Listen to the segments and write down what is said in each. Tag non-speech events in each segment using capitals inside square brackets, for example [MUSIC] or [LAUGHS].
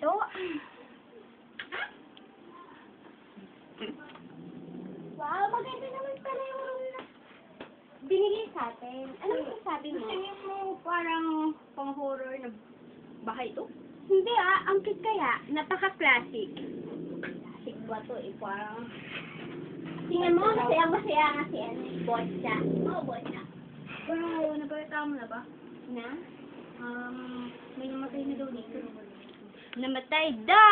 dito. Wow, maganda naman pala yung room na binili sa atin. Ano yung sabi mo? Gusto mo parang pang-horror na bahay to? Hindi ah, ang cute kaya, napaka-classic. Classic ba to eh? Parang... Tingnan mo, masaya-masaya nga si ano, Botcha. Oo, boy na. Wow, nabalita mo na ba? Na? Um, may namatay na daw dito. Namatay da!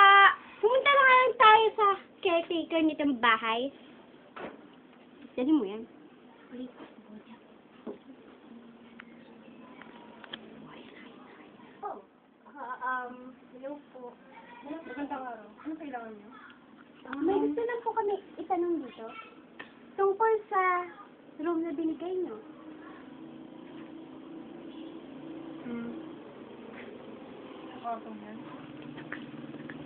Pumunta na lang tayo sa caretaker nitong bahay. Dali mo yan. Oh, um, hello po. Hello, magandang araw. Ano kailangan niyo? May gusto lang po kami itanong dito. Tungkol sa room na binigay nyo. Hmm. Awesome yan.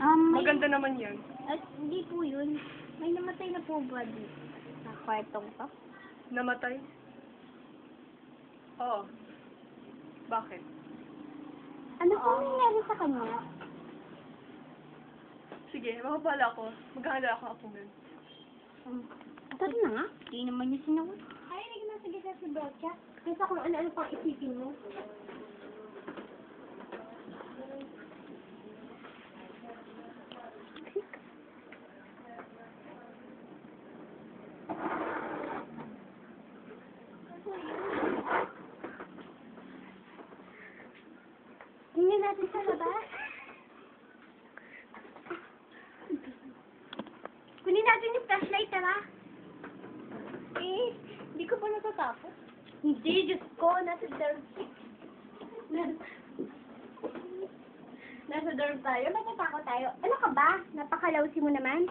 Um, may- Maganda naman yan. At hindi po yun. May namatay na po ba dito? Sa kwartong to? Namatay? Oo. Bakit? Ano po nangyari sa kanya? Sige, makapala ako. Maghahanda ako ako nun. Um, Tara na nga. Hindi naman niya sinawag. Ay, hindi na sige sa si Botcha. Kaysa kung ano-ano pang isipin mo. Tingnan natin sa labas. Kunin natin yung flashlight, tara. Eh, hindi ko pa natatapos. Hindi, Diyos ko, nasa dorm. nasa dorm tayo. Ba't natakot tayo? Ano ka ba? Napakalawsi mo naman.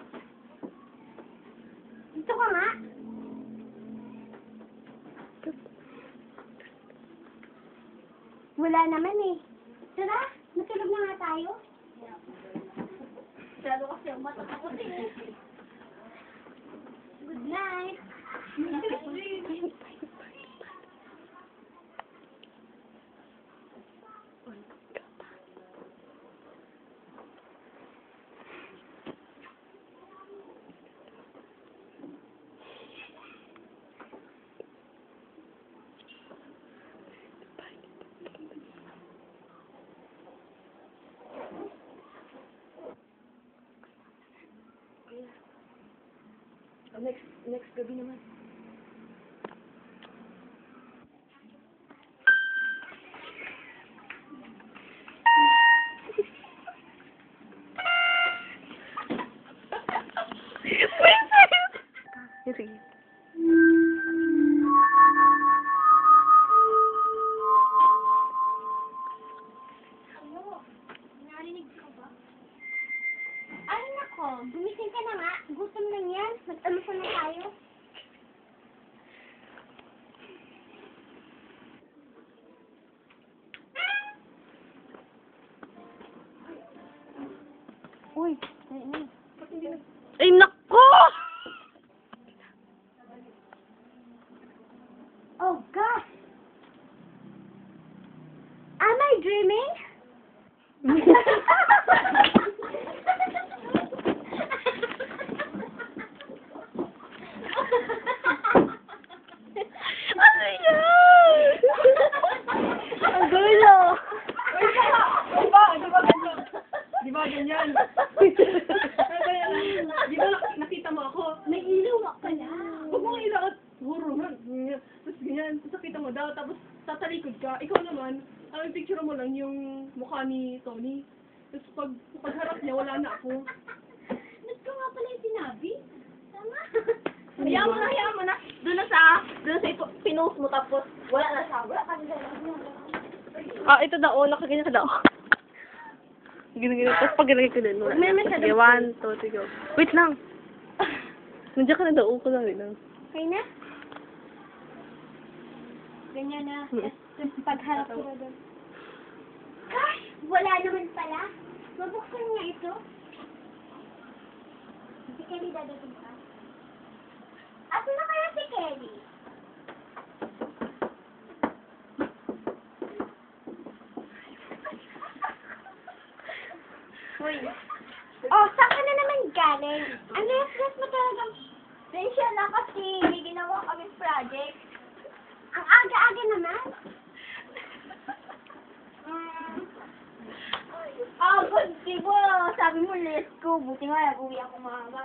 Dito ka nga. Wala naman eh. Tara, matulog na nga tayo. Masyado kasi ang mata ko. Good night. Next, next gabi naman. Sige. Narinig dreaming? [LAUGHS] ni Tony. Tapos pag pagharap niya, wala na ako. Ba't ko nga pala yung sinabi? Tama. Hayaan mo na, hayaan mo na. Doon na sa, doon sa ito, pinost mo tapos wala na siya. Wala ka na Ah, ito daw. Oh, nakaganyan ka daw. Ganyan-ganyan. Tapos pag ganyan ko din. Wala May masyadong- Sige, one, two, three, go. Wait lang. Nandiyan ka na daw. Uko lang. Wait lang. Okay na? Ganyan na. Hmm. Tapos pagharap ko na doon. Wala naman pala. Mabuksan niya ito. Si Kelly dadating ka. Ato na kaya si Kelly? Uy. Oh, saan ka na naman galing? Ang yes-yes mo talagang... Sensya na kasi may ginawa kami project. Ang aga-aga naman. Mm. Ah, good, diba? Sabi mo, let's go. Buti nga, nag-uwi ako maaga.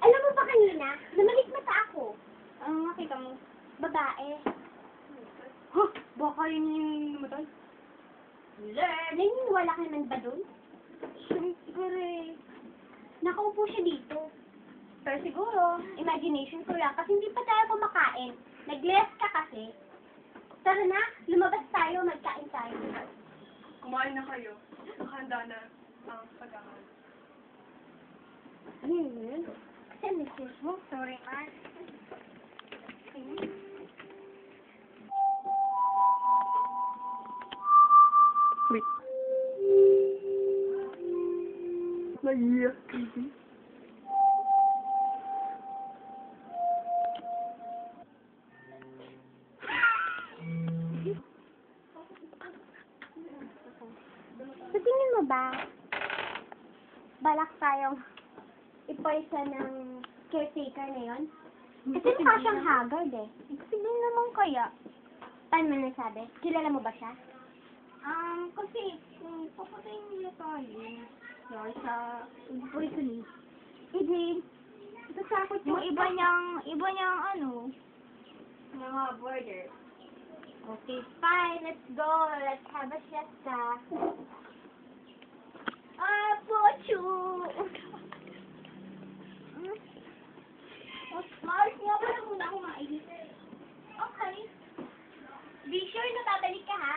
Alam mo ba kanina, namalik mata ako. Ano nakita mo? Babae. Huh? Baka yun yung namatay? Naniniwala ka naman ba dun? Siyempre. Nakaupo siya dito. Pero siguro, Imagination ko lang, kasi hindi pa tayo kumakain. Nag-less ka kasi. Tara na, lumabas tayo, magkain tayo. Kumain na kayo. Nakahanda na ang. Ano yun? Kasi sorry man. Wait. Naiiyak. Sa tingin mo ba, balak tayong ipoisa ng caretaker na yon? Kasi mukha siyang haggard eh. sino naman kaya? Paano mo nasabi? Kilala mo ba siya? Um, kasi, kung papatayin nila tayo, dahil sa poisoning, Hindi. Natatakot yung iba niyang, iba niyang ano, mga border. Okay, fine. Let's go. Let's have a siesta. Ah, pochu! Oh, Mars, nga pala muna ako mailis. Okay. Be sure na babalik ka ha.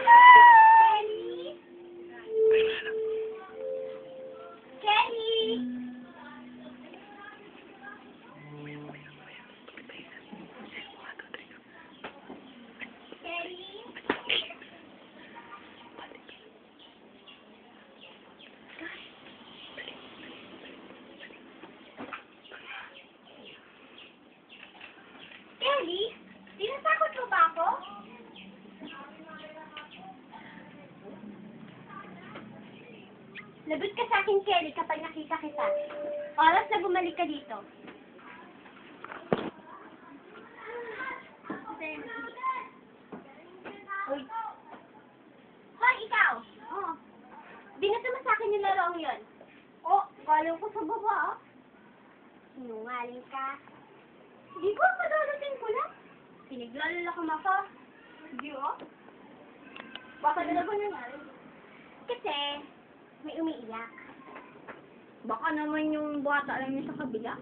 Kelly? Kelly? Kelly? Kelly? Tinatakot mo ba ako? Lagot ka sa akin, Kelly, kapag nakita kita. Oras na bumalik ka dito. Hoy, ikaw! Oh. Binato mo sa akin yung laroong yon. Oh, galing ko sa baba, ah. Sinungaling ka. Hindi ko, madarating ko lang. Pinaglalala ko ako. Hindi, oh. Baka ba nangyari? Kasi, may umiiyak. Baka naman yung bata lang niya sa kabila.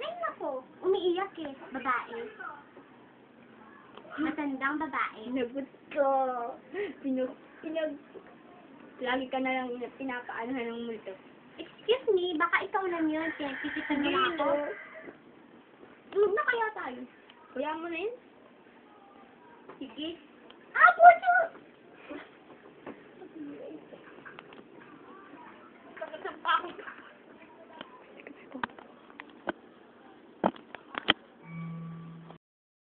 Ay, nako. Umiiyak eh. Babae. Matandang babae. Nagot ko. Pinag... Pinag... Lagi ka na lang pinapaanohan ng multo. Excuse me, baka ikaw lang yun. Pinagpipitan mo lang ako. Tulog na kaya tayo. Kaya mo na yun? Sige. Ah, puso! Sakit ang pako.